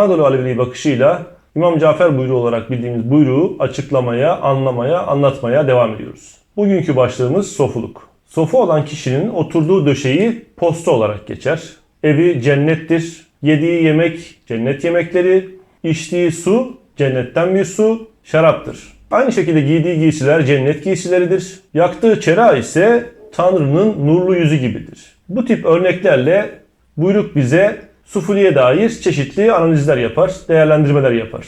Anadolu Aleviliği bakışıyla İmam Cafer buyruğu olarak bildiğimiz buyruğu açıklamaya, anlamaya, anlatmaya devam ediyoruz. Bugünkü başlığımız sofuluk. Sofu olan kişinin oturduğu döşeği posta olarak geçer. Evi cennettir. Yediği yemek cennet yemekleri, içtiği su cennetten bir su, şaraptır. Aynı şekilde giydiği giysiler cennet giysileridir. Yaktığı çera ise Tanrı'nın nurlu yüzü gibidir. Bu tip örneklerle buyruk bize sufuliye dair çeşitli analizler yapar, değerlendirmeler yapar.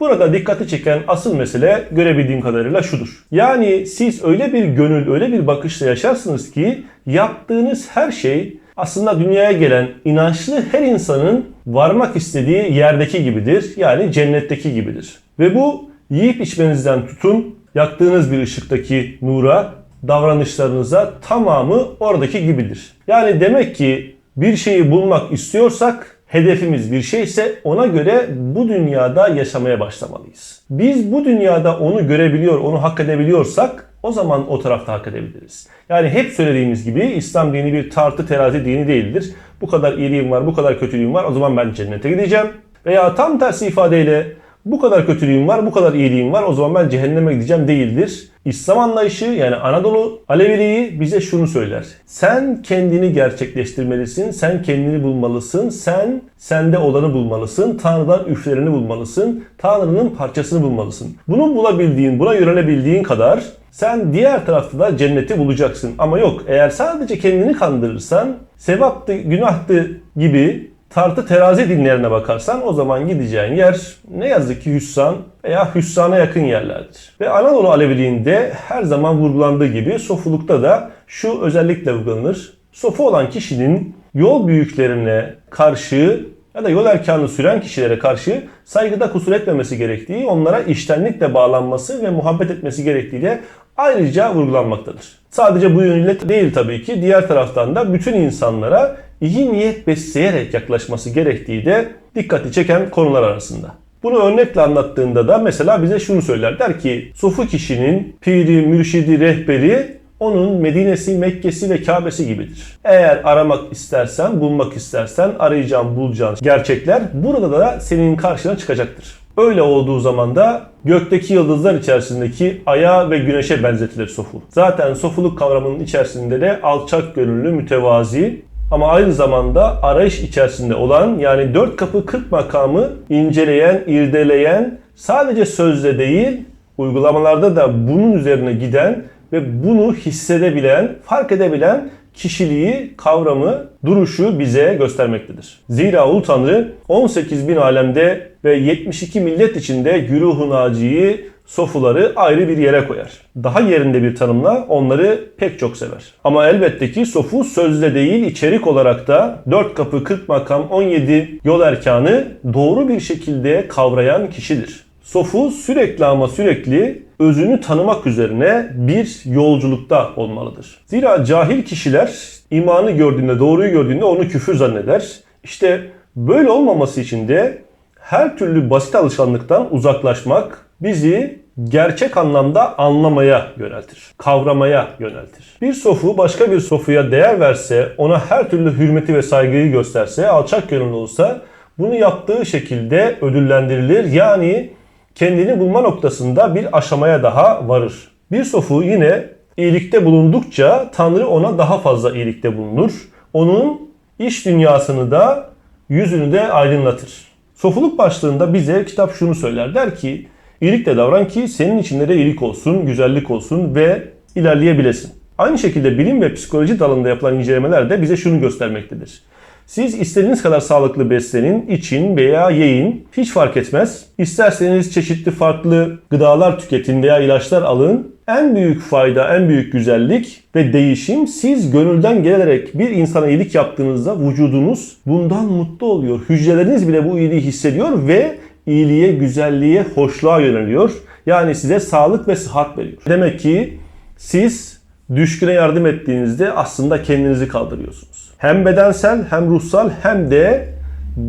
Burada dikkati çeken asıl mesele görebildiğim kadarıyla şudur. Yani siz öyle bir gönül, öyle bir bakışla yaşarsınız ki yaptığınız her şey aslında dünyaya gelen inançlı her insanın varmak istediği yerdeki gibidir. Yani cennetteki gibidir. Ve bu yiyip içmenizden tutun, yaktığınız bir ışıktaki nura, davranışlarınıza tamamı oradaki gibidir. Yani demek ki bir şeyi bulmak istiyorsak hedefimiz bir şeyse ona göre bu dünyada yaşamaya başlamalıyız. Biz bu dünyada onu görebiliyor, onu hak edebiliyorsak o zaman o tarafta hak edebiliriz. Yani hep söylediğimiz gibi İslam dini bir tartı terazi dini değildir. Bu kadar iyiliğim var, bu kadar kötülüğüm var o zaman ben cennete gideceğim. Veya tam tersi ifadeyle bu kadar kötülüğüm var, bu kadar iyiliğim var o zaman ben cehenneme gideceğim değildir. İslam anlayışı yani Anadolu Aleviliği bize şunu söyler. Sen kendini gerçekleştirmelisin, sen kendini bulmalısın, sen sende olanı bulmalısın, Tanrı'dan üflerini bulmalısın, Tanrı'nın parçasını bulmalısın. Bunu bulabildiğin, buna yönelebildiğin kadar sen diğer tarafta da cenneti bulacaksın. Ama yok eğer sadece kendini kandırırsan sevaptı, günahtı gibi tartı terazi dinlerine bakarsan o zaman gideceğin yer ne yazık ki hüsran veya hüsrana yakın yerlerdir. Ve Anadolu Aleviliğinde her zaman vurgulandığı gibi sofulukta da şu özellikle vurgulanır. Sofu olan kişinin yol büyüklerine karşı ya da yol erkanını süren kişilere karşı saygıda kusur etmemesi gerektiği, onlara iştenlikle bağlanması ve muhabbet etmesi gerektiği de ayrıca vurgulanmaktadır. Sadece bu yönüyle değil tabii ki diğer taraftan da bütün insanlara iyi niyet besleyerek yaklaşması gerektiği de dikkati çeken konular arasında. Bunu örnekle anlattığında da mesela bize şunu söyler. Der ki sofu kişinin piri, mürşidi, rehberi onun Medine'si, Mekke'si ve Kabe'si gibidir. Eğer aramak istersen, bulmak istersen arayacağın, bulacağın gerçekler burada da senin karşına çıkacaktır. Öyle olduğu zaman da gökteki yıldızlar içerisindeki aya ve güneşe benzetilir sofu. Zaten sofuluk kavramının içerisinde de alçak gönüllü, mütevazi ama aynı zamanda arayış içerisinde olan yani dört kapı 40 makamı inceleyen, irdeleyen sadece sözle değil uygulamalarda da bunun üzerine giden ve bunu hissedebilen, fark edebilen kişiliği, kavramı, duruşu bize göstermektedir. Zira Ulu Tanrı 18 bin alemde ve 72 millet içinde güruh-u naciyi, sofuları ayrı bir yere koyar. Daha yerinde bir tanımla onları pek çok sever. Ama elbette ki sofu sözle değil içerik olarak da 4 kapı 40 makam 17 yol erkanı doğru bir şekilde kavrayan kişidir. Sofu sürekli ama sürekli özünü tanımak üzerine bir yolculukta olmalıdır. Zira cahil kişiler imanı gördüğünde, doğruyu gördüğünde onu küfür zanneder. İşte böyle olmaması için de her türlü basit alışkanlıktan uzaklaşmak bizi gerçek anlamda anlamaya yöneltir. Kavramaya yöneltir. Bir sofu başka bir sofuya değer verse, ona her türlü hürmeti ve saygıyı gösterse, alçak gönüllü olsa bunu yaptığı şekilde ödüllendirilir. Yani kendini bulma noktasında bir aşamaya daha varır. Bir sofu yine iyilikte bulundukça Tanrı ona daha fazla iyilikte bulunur. Onun iş dünyasını da yüzünü de aydınlatır. Sofuluk başlığında bize kitap şunu söyler. Der ki iyilikle davran ki senin içinde de iyilik olsun, güzellik olsun ve ilerleyebilesin. Aynı şekilde bilim ve psikoloji dalında yapılan incelemeler de bize şunu göstermektedir. Siz istediğiniz kadar sağlıklı beslenin, için veya yiyin hiç fark etmez. İsterseniz çeşitli farklı gıdalar tüketin veya ilaçlar alın. En büyük fayda, en büyük güzellik ve değişim siz gönülden gelerek bir insana iyilik yaptığınızda vücudunuz bundan mutlu oluyor. Hücreleriniz bile bu iyiliği hissediyor ve iyiliğe, güzelliğe, hoşluğa yöneliyor. Yani size sağlık ve sıhhat veriyor. Demek ki siz düşküne yardım ettiğinizde aslında kendinizi kaldırıyorsunuz. Hem bedensel hem ruhsal hem de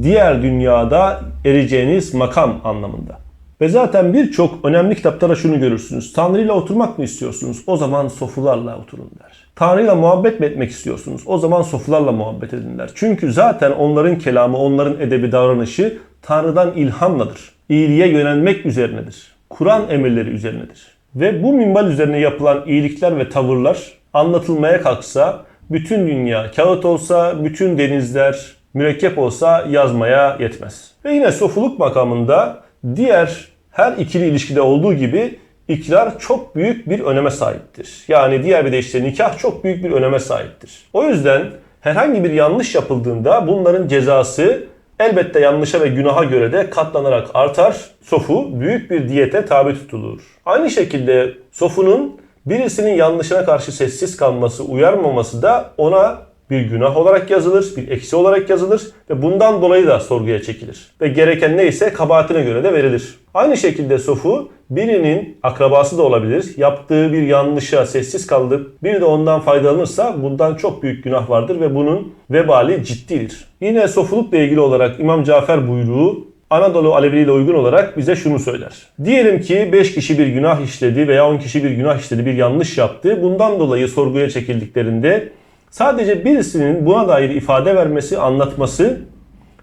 diğer dünyada ereceğiniz makam anlamında. Ve zaten birçok önemli kitaplara şunu görürsünüz. Tanrı ile oturmak mı istiyorsunuz? O zaman sofularla oturun der. Tanrı ile muhabbet mi etmek istiyorsunuz? O zaman sofularla muhabbet edin der. Çünkü zaten onların kelamı, onların edebi davranışı Tanrı'dan ilhamladır. İyiliğe yönelmek üzerinedir. Kur'an emirleri üzerinedir. Ve bu minval üzerine yapılan iyilikler ve tavırlar anlatılmaya kalksa bütün dünya kağıt olsa, bütün denizler mürekkep olsa yazmaya yetmez. Ve yine sofuluk makamında diğer her ikili ilişkide olduğu gibi ikrar çok büyük bir öneme sahiptir. Yani diğer bir deyişle nikah çok büyük bir öneme sahiptir. O yüzden herhangi bir yanlış yapıldığında bunların cezası elbette yanlışa ve günaha göre de katlanarak artar. Sofu büyük bir diyete tabi tutulur. Aynı şekilde sofunun birisinin yanlışına karşı sessiz kalması, uyarmaması da ona bir günah olarak yazılır, bir eksi olarak yazılır ve bundan dolayı da sorguya çekilir. Ve gereken neyse kabahatine göre de verilir. Aynı şekilde sofu birinin akrabası da olabilir. Yaptığı bir yanlışa sessiz kalıp bir de ondan faydalanırsa bundan çok büyük günah vardır ve bunun vebali ciddidir. Yine sofulukla ilgili olarak İmam Cafer buyruğu Anadolu Alevi ile uygun olarak bize şunu söyler. Diyelim ki 5 kişi bir günah işledi veya 10 kişi bir günah işledi, bir yanlış yaptı. Bundan dolayı sorguya çekildiklerinde sadece birisinin buna dair ifade vermesi, anlatması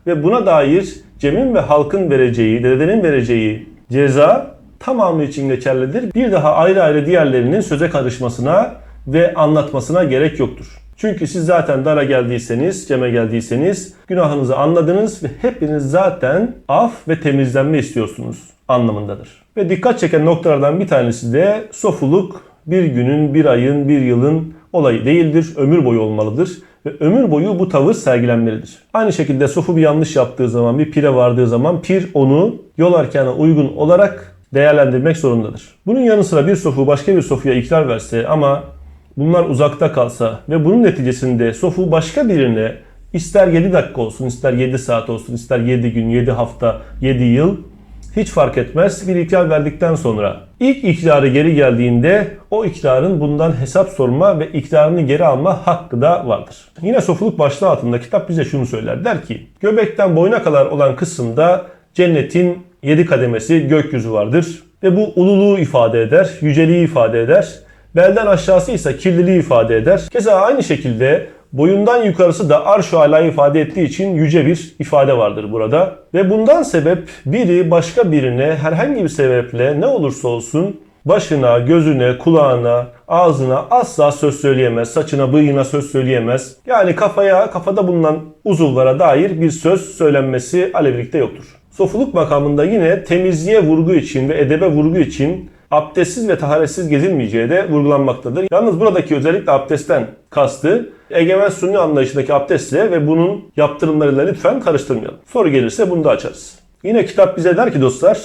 ve buna dair Cem'in ve halkın vereceği, dedenin vereceği ceza tamamı için geçerlidir. Bir daha ayrı ayrı diğerlerinin söze karışmasına ve anlatmasına gerek yoktur. Çünkü siz zaten dara geldiyseniz, ceme geldiyseniz günahınızı anladınız ve hepiniz zaten af ve temizlenme istiyorsunuz anlamındadır. Ve dikkat çeken noktalardan bir tanesi de sofuluk bir günün, bir ayın, bir yılın olayı değildir. Ömür boyu olmalıdır. Ve ömür boyu bu tavır sergilenmelidir. Aynı şekilde sofu bir yanlış yaptığı zaman, bir pire vardığı zaman pir onu yol arkana uygun olarak değerlendirmek zorundadır. Bunun yanı sıra bir sofu başka bir sofuya ikrar verse ama bunlar uzakta kalsa ve bunun neticesinde sofu başka birine ister 7 dakika olsun, ister 7 saat olsun, ister 7 gün, 7 hafta, 7 yıl hiç fark etmez. Bir ikrar verdikten sonra ilk ikrarı geri geldiğinde o ikrarın bundan hesap sorma ve ikrarını geri alma hakkı da vardır. Yine sofuluk başlığı altında kitap bize şunu söyler. Der ki göbekten boyuna kadar olan kısımda cennetin 7 kademesi gökyüzü vardır. Ve bu ululuğu ifade eder, yüceliği ifade eder. Belden aşağısı ise kirliliği ifade eder. Keza aynı şekilde boyundan yukarısı da arş-ı ifade ettiği için yüce bir ifade vardır burada. Ve bundan sebep biri başka birine herhangi bir sebeple ne olursa olsun başına, gözüne, kulağına, ağzına asla söz söyleyemez. Saçına, bıyığına söz söyleyemez. Yani kafaya, kafada bulunan uzuvlara dair bir söz söylenmesi Alevilikte yoktur. Sofuluk makamında yine temizliğe vurgu için ve edebe vurgu için abdestsiz ve taharetsiz gezilmeyeceği de vurgulanmaktadır. Yalnız buradaki özellikle abdestten kastı egemen sünni anlayışındaki abdestle ve bunun yaptırımlarıyla lütfen karıştırmayalım. Soru gelirse bunu da açarız. Yine kitap bize der ki dostlar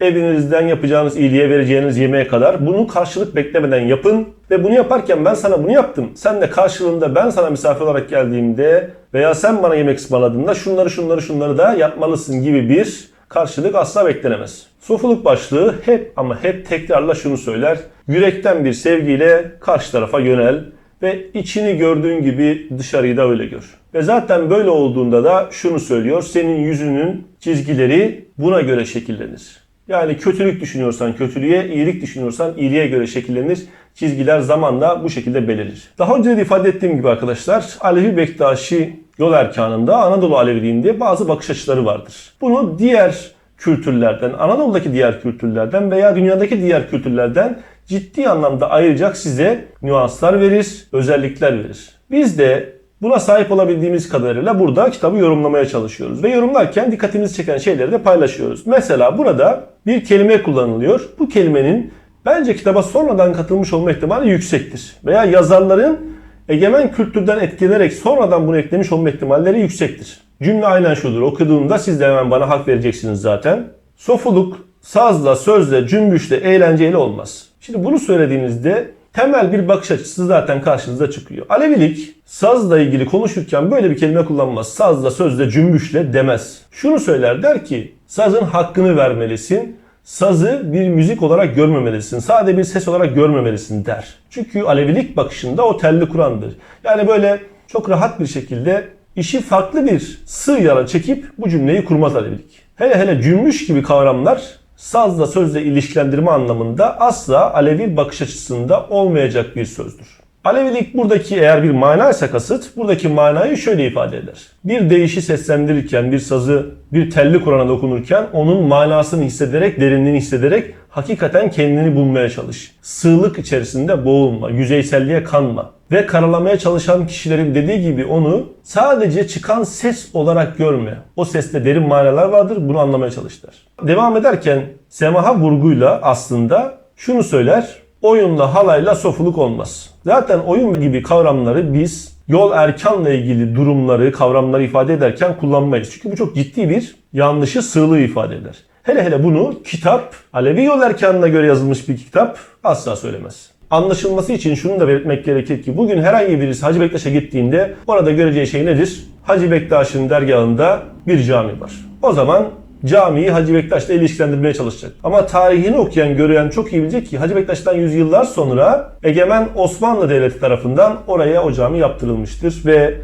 evinizden yapacağınız iyiliğe vereceğiniz yemeğe kadar bunu karşılık beklemeden yapın ve bunu yaparken ben sana bunu yaptım. Sen de karşılığında ben sana misafir olarak geldiğimde veya sen bana yemek ısmarladığında şunları şunları şunları da yapmalısın gibi bir karşılık asla beklenemez. Sofuluk başlığı hep ama hep tekrarla şunu söyler. Yürekten bir sevgiyle karşı tarafa yönel ve içini gördüğün gibi dışarıyı da öyle gör. Ve zaten böyle olduğunda da şunu söylüyor. Senin yüzünün çizgileri buna göre şekillenir. Yani kötülük düşünüyorsan kötülüğe, iyilik düşünüyorsan iyiliğe göre şekillenir. Çizgiler zamanla bu şekilde belirir. Daha önce de ifade ettiğim gibi arkadaşlar Alevi Bektaşi yol erkanında Anadolu Aleviliğinde bazı bakış açıları vardır. Bunu diğer kültürlerden, Anadolu'daki diğer kültürlerden veya dünyadaki diğer kültürlerden ciddi anlamda ayıracak size nüanslar verir, özellikler verir. Biz de buna sahip olabildiğimiz kadarıyla burada kitabı yorumlamaya çalışıyoruz. Ve yorumlarken dikkatimizi çeken şeyleri de paylaşıyoruz. Mesela burada bir kelime kullanılıyor. Bu kelimenin bence kitaba sonradan katılmış olma ihtimali yüksektir. Veya yazarların egemen kültürden etkilenerek sonradan bunu eklemiş olma ihtimalleri yüksektir. Cümle aynen şudur. Okuduğumda siz de hemen bana hak vereceksiniz zaten. Sofuluk sazla, sözle, cümbüşle, eğlenceyle olmaz. Şimdi bunu söylediğinizde temel bir bakış açısı zaten karşınıza çıkıyor. Alevilik sazla ilgili konuşurken böyle bir kelime kullanmaz. Sazla, sözle, cümbüşle demez. Şunu söyler der ki sazın hakkını vermelisin. Sazı bir müzik olarak görmemelisin. Sade bir ses olarak görmemelisin der. Çünkü Alevilik bakışında o telli Kur'an'dır. Yani böyle çok rahat bir şekilde işi farklı bir sığ yara çekip bu cümleyi kurmaz Alevilik. Hele hele cümbüş gibi kavramlar sazla sözle ilişkilendirme anlamında asla Alevi bakış açısında olmayacak bir sözdür. Alevilik buradaki eğer bir manaysa kasıt, buradaki manayı şöyle ifade eder. Bir deyişi seslendirirken, bir sazı, bir telli Kur'an'a dokunurken onun manasını hissederek, derinliğini hissederek hakikaten kendini bulmaya çalış. Sığlık içerisinde boğulma, yüzeyselliğe kanma. Ve karalamaya çalışan kişilerin dediği gibi onu sadece çıkan ses olarak görme. O seste derin manalar vardır, bunu anlamaya çalıştılar. Devam ederken semaha vurguyla aslında şunu söyler, oyunla halayla sofuluk olmaz. Zaten oyun gibi kavramları biz yol erkanla ilgili durumları, kavramları ifade ederken kullanmayız. Çünkü bu çok ciddi bir yanlışı, sığlığı ifade eder. Hele hele bunu kitap, Alevi yol erkanına göre yazılmış bir kitap asla söylemez. Anlaşılması için şunu da belirtmek gerekir ki bugün herhangi birisi Hacı Bektaş'a gittiğinde orada göreceği şey nedir? Hacı Bektaş'ın dergahında bir cami var. O zaman camiyi Hacı Bektaş'la ilişkilendirmeye çalışacak. Ama tarihini okuyan, gören çok iyi bilecek ki Hacı Bektaş'tan yüzyıllar sonra Egemen Osmanlı Devleti tarafından oraya o cami yaptırılmıştır ve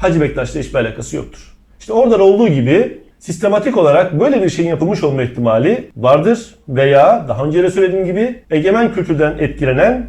Hacı Bektaş'la hiçbir alakası yoktur. İşte orada olduğu gibi sistematik olarak böyle bir şeyin yapılmış olma ihtimali vardır veya daha önce de söylediğim gibi egemen kültürden etkilenen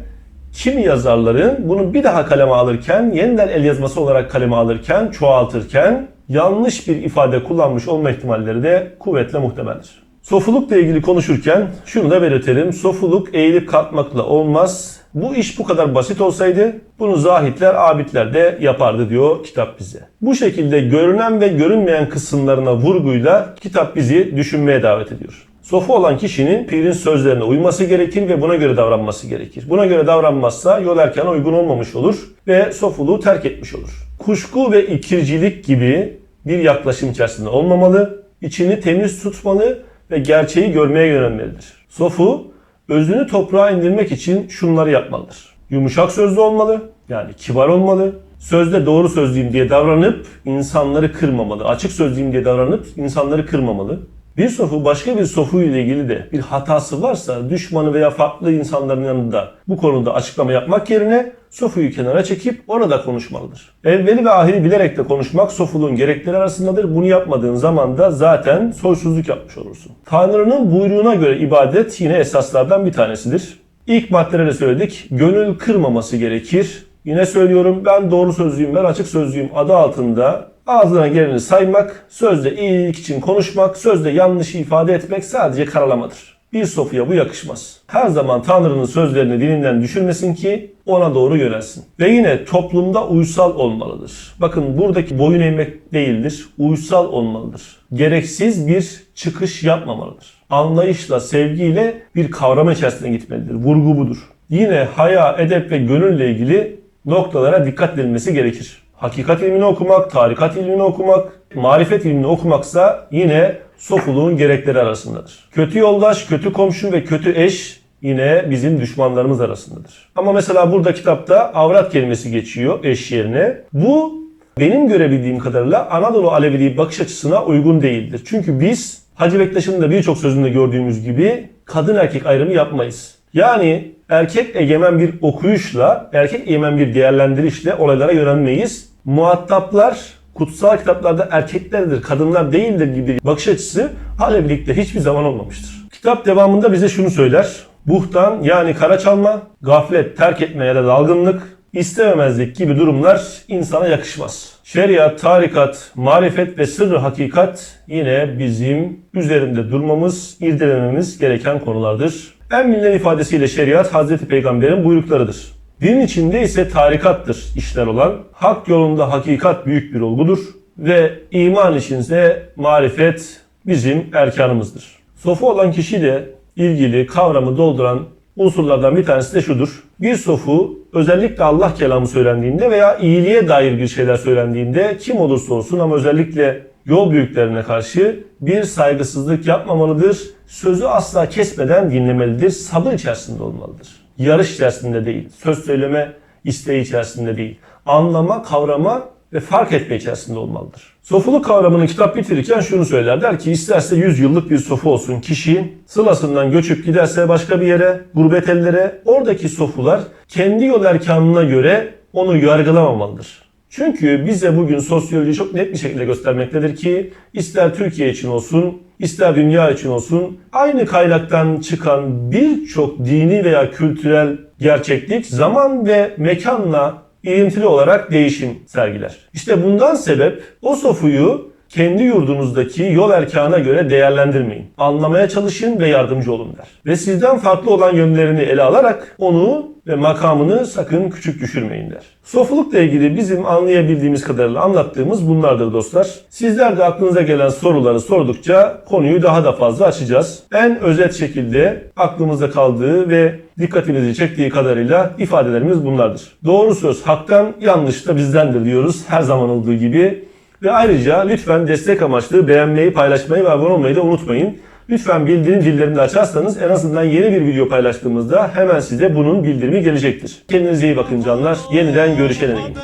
kimi yazarların bunu bir daha kaleme alırken, yeniden el yazması olarak kaleme alırken, çoğaltırken yanlış bir ifade kullanmış olma ihtimalleri de kuvvetle muhtemeldir. Sofulukla ilgili konuşurken şunu da belirtelim. Sofuluk eğilip kalkmakla olmaz. Bu iş bu kadar basit olsaydı bunu zahitler, abidler de yapardı diyor kitap bize. Bu şekilde görünen ve görünmeyen kısımlarına vurguyla kitap bizi düşünmeye davet ediyor. Sofu olan kişinin pirin sözlerine uyması gerekir ve buna göre davranması gerekir. Buna göre davranmazsa yol erken uygun olmamış olur ve sofuluğu terk etmiş olur. Kuşku ve ikircilik gibi bir yaklaşım içerisinde olmamalı, içini temiz tutmalı ve gerçeği görmeye yönelmelidir. Sofu, özünü toprağa indirmek için şunları yapmalıdır. Yumuşak sözlü olmalı, yani kibar olmalı, sözde doğru sözlüyüm diye davranıp insanları kırmamalı, açık sözlüyüm diye davranıp insanları kırmamalı. Bir sofu başka bir sofu ile ilgili de bir hatası varsa düşmanı veya farklı insanların yanında bu konuda açıklama yapmak yerine sofuyu kenara çekip orada konuşmalıdır. Evveli ve ahiri bilerek de konuşmak sofuluğun gerekleri arasındadır. Bunu yapmadığın zaman da zaten soysuzluk yapmış olursun. Tanrı'nın buyruğuna göre ibadet yine esaslardan bir tanesidir. İlk maddede de söyledik. Gönül kırmaması gerekir. Yine söylüyorum ben doğru sözlüyüm, ben açık sözlüyüm adı altında ağzına geleni saymak, sözde iyilik için konuşmak, sözde yanlışı ifade etmek sadece karalamadır. Bir sofuya bu yakışmaz. Her zaman Tanrı'nın sözlerini dilinden düşürmesin ki ona doğru yönelsin. Ve yine toplumda uysal olmalıdır. Bakın buradaki boyun eğmek değildir, uysal olmalıdır. Gereksiz bir çıkış yapmamalıdır. Anlayışla, sevgiyle bir kavram içerisine gitmelidir. Vurgu budur. Yine haya, edep ve gönülle ilgili noktalara dikkat edilmesi gerekir. Hakikat ilmini okumak, tarikat ilmini okumak, marifet ilmini okumaksa yine sofuluğun gerekleri arasındadır. Kötü yoldaş, kötü komşu ve kötü eş yine bizim düşmanlarımız arasındadır. Ama mesela burada kitapta avrat kelimesi geçiyor eş yerine. Bu benim görebildiğim kadarıyla Anadolu Aleviliği bakış açısına uygun değildir. Çünkü biz Hacı Bektaş'ın da birçok sözünde gördüğümüz gibi kadın erkek ayrımı yapmayız. Yani erkek egemen bir okuyuşla, erkek egemen bir değerlendirişle olaylara yönelmeyiz. Muhataplar kutsal kitaplarda erkeklerdir, kadınlar değildir gibi bakış açısı Alevilikte hiçbir zaman olmamıştır. Kitap devamında bize şunu söyler. Buhtan yani kara çalma, gaflet, terk etme ya da dalgınlık, istememezlik gibi durumlar insana yakışmaz. Şeriat, tarikat, marifet ve sırrı hakikat yine bizim üzerinde durmamız, irdelememiz gereken konulardır. En bilinen ifadesiyle şeriat Hazreti Peygamber'in buyruklarıdır. Din içinde ise tarikattır işler olan. Hak yolunda hakikat büyük bir olgudur. Ve iman içinde marifet bizim erkanımızdır. Sofu olan kişiyle ilgili kavramı dolduran unsurlardan bir tanesi de şudur. Bir sofu özellikle Allah kelamı söylendiğinde veya iyiliğe dair bir şeyler söylendiğinde kim olursa olsun ama özellikle yol büyüklerine karşı bir saygısızlık yapmamalıdır. Sözü asla kesmeden dinlemelidir. Sabır içerisinde olmalıdır. Yarış içerisinde değil. Söz söyleme isteği içerisinde değil. Anlama, kavrama ve fark etme içerisinde olmalıdır. Sofuluk kavramını kitap bitirirken şunu söyler. Der ki isterse 100 yıllık bir sofu olsun kişi sılasından göçüp giderse başka bir yere, gurbet ellere oradaki sofular kendi yol erkanına göre onu yargılamamalıdır. Çünkü bize bugün sosyoloji çok net bir şekilde göstermektedir ki ister Türkiye için olsun, ister dünya için olsun aynı kaynaktan çıkan birçok dini veya kültürel gerçeklik zaman ve mekanla ilintili olarak değişim sergiler. İşte bundan sebep o sofuyu kendi yurdunuzdaki yol erkana göre değerlendirmeyin. Anlamaya çalışın ve yardımcı olun der. Ve sizden farklı olan yönlerini ele alarak onu ve makamını sakın küçük düşürmeyin der. Sofulukla ilgili bizim anlayabildiğimiz kadarıyla anlattığımız bunlardır dostlar. Sizler de aklınıza gelen soruları sordukça konuyu daha da fazla açacağız. En özet şekilde aklımızda kaldığı ve dikkatinizi çektiği kadarıyla ifadelerimiz bunlardır. Doğru söz haktan, yanlış da bizdendir diyoruz her zaman olduğu gibi. Ve ayrıca lütfen destek amaçlı beğenmeyi, paylaşmayı ve abone olmayı da unutmayın. Lütfen bildirim zillerini açarsanız en azından yeni bir video paylaştığımızda hemen size bunun bildirimi gelecektir. Kendinize iyi bakın canlar. Yeniden görüşene dek.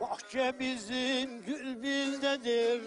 Bahçemizin gül bizdedir.